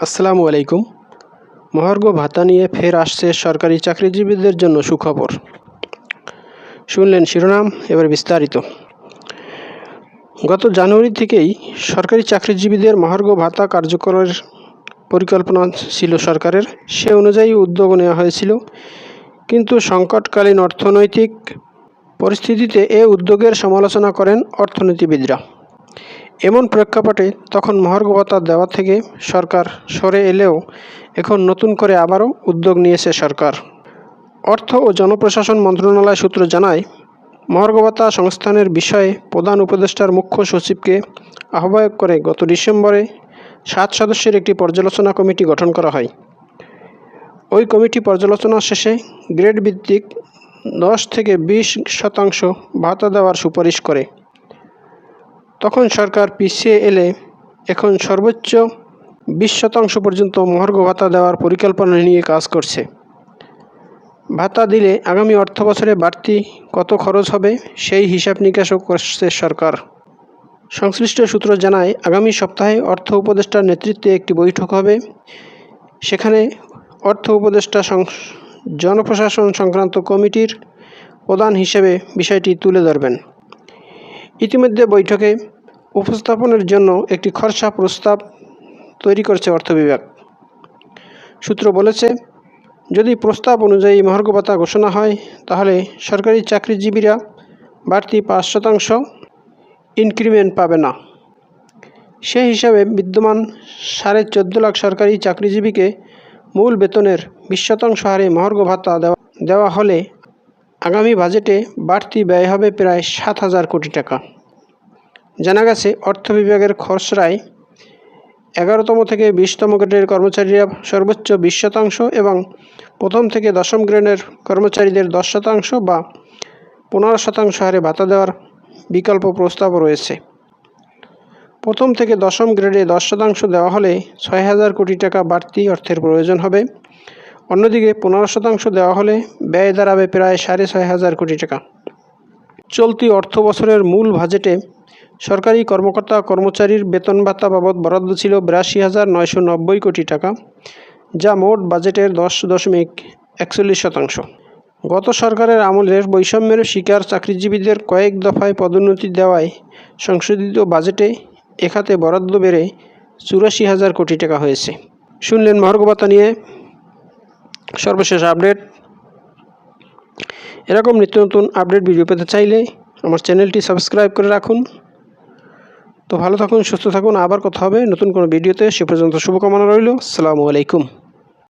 আসসালামু আলাইকুম। মহার্ঘ ভাতা নিয়ে ফের আসছে সরকারি চাকরিজীবীদের জন্য সুখবর। শুনলেন শিরোনাম, এবার বিস্তারিত। গত জানুয়ারি থেকেই সরকারি চাকরিজীবীদের মহার্ঘ ভাতা কার্যকরের পরিকল্পনা ছিল সরকারের। সে অনুযায়ী উদ্যোগ নেওয়া হয়েছিল। কিন্তু সংকটকালীন অর্থনৈতিক পরিস্থিতিতে এ উদ্যোগের সমালোচনা করেন অর্থনীতিবিদরা। এমন প্রেক্ষাপটে তখন মহার্ঘ ভাতা দেওয়া থেকে সরকার সরে এলেও এখন নতুন করে আবারও উদ্যোগ নিয়েছে সরকার। অর্থ ও জনপ্রশাসন মন্ত্রণালয় সূত্র জানায় মহার্ঘ ভাতা সংস্থানের বিষয়ে প্রধান উপদেষ্টার মুখ্য সচিবকে আহ্বায়ক করে গত ডিসেম্বরে সাত সদস্যের একটি পর্যালোচনা কমিটি গঠন করা হয়। ওই কমিটি পর্যালোচনা শেষে গ্রেড ভিত্তিক দশ থেকে বিশ শতাংশ ভাতা দেওয়ার সুপারিশ করে। তখন সরকার পিছিয়ে এলে এখন সর্বোচ্চ বিশ শতাংশ পর্যন্ত মহার্ঘ ভাতা দেওয়ার পরিকল্পনা নিয়ে কাজ করছে। ভাতা দিলে আগামী অর্থ বছরে বাড়তি কত খরচ হবে সেই হিসাব নিকাশও করছে সরকার। সংশ্লিষ্ট সূত্র জানায়, আগামী সপ্তাহে অর্থ উপদেষ্টার নেতৃত্বে একটি বৈঠক হবে। সেখানে অর্থ উপদেষ্টা জনপ্রশাসন সংক্রান্ত কমিটির প্রধান হিসেবে বিষয়টি তুলে ধরবেন। ইতিমধ্যে বৈঠকে উপস্থাপনের জন্য একটি খরচা প্রস্তাব তৈরি করছে অর্থ বিভাগ। সূত্র বলেছে, যদি প্রস্তাব অনুযায়ী মহার্ঘ ভাতা ঘোষণা হয়, তাহলে সরকারি চাকরিজীবীরা বাড়তি পাঁচ শতাংশ ইনক্রিমেন্ট পাবে না। সে হিসাবে বিদ্যমান সাড়ে চোদ্দ লাখ সরকারি চাকরিজীবীকে মূল বেতনের বিশ শতাংশ হারে মহার্ঘ ভাতা দেওয়া দেওয়া হলে আগামী বাজেটে বাড়তি ব্যয় হবে প্রায় সাত হাজার কোটি টাকা। জানা গেছে, অর্থ বিভাগের খসড়ায় এগারোতম থেকে বিশতম গ্রেডের কর্মচারীরা সর্বোচ্চ বিশ শতাংশ এবং প্রথম থেকে দশম গ্রেডের কর্মচারীদের দশ শতাংশ বা পনেরো শতাংশ হারে ভাতা দেওয়ার বিকল্প প্রস্তাব রয়েছে। প্রথম থেকে দশম গ্রেডে দশ শতাংশ দেওয়া হলে ছয় হাজার কোটি টাকা বাড়তি অর্থের প্রয়োজন হবে। অন্যদিকে পনেরো শতাংশ দেওয়া হলে ব্যয় দাঁড়াবে প্রায় সাড়ে ছয় হাজার কোটি টাকা। চলতি অর্থ বছরের মূল বাজেটে সরকারি কর্মকর্তা কর্মচারীর বেতন ভাতা বাবদ বরাদ্দ ছিল বিরাশি হাজার নয়শো নব্বই কোটি টাকা, যা মোট বাজেটের দশ দশমিক একচল্লিশ শতাংশ। গত সরকারের আমলের বৈষম্যের শিকার চাকরিজীবীদের কয়েক দফায় পদোন্নতি দেওয়ায় সংশোধিত বাজেটে এখাতে বরাদ্দ বেড়ে চুরাশি হাজার কোটি টাকা হয়েছে। শুনলেন মহার্ঘ নিয়ে সর্বশেষ আপডেট। এরকম নিত্য নতুন আপডেট ভিডিও পেতে চাইলে আমার চ্যানেলটি সাবস্ক্রাইব করে রাখুন। তো ভালো থাকুন, সুস্থ থাকুন, আবার কথা হবে নতুন কোনো ভিডিওতে। সে পর্যন্ত শুভকামনা রইল। সালামু আলাইকুম।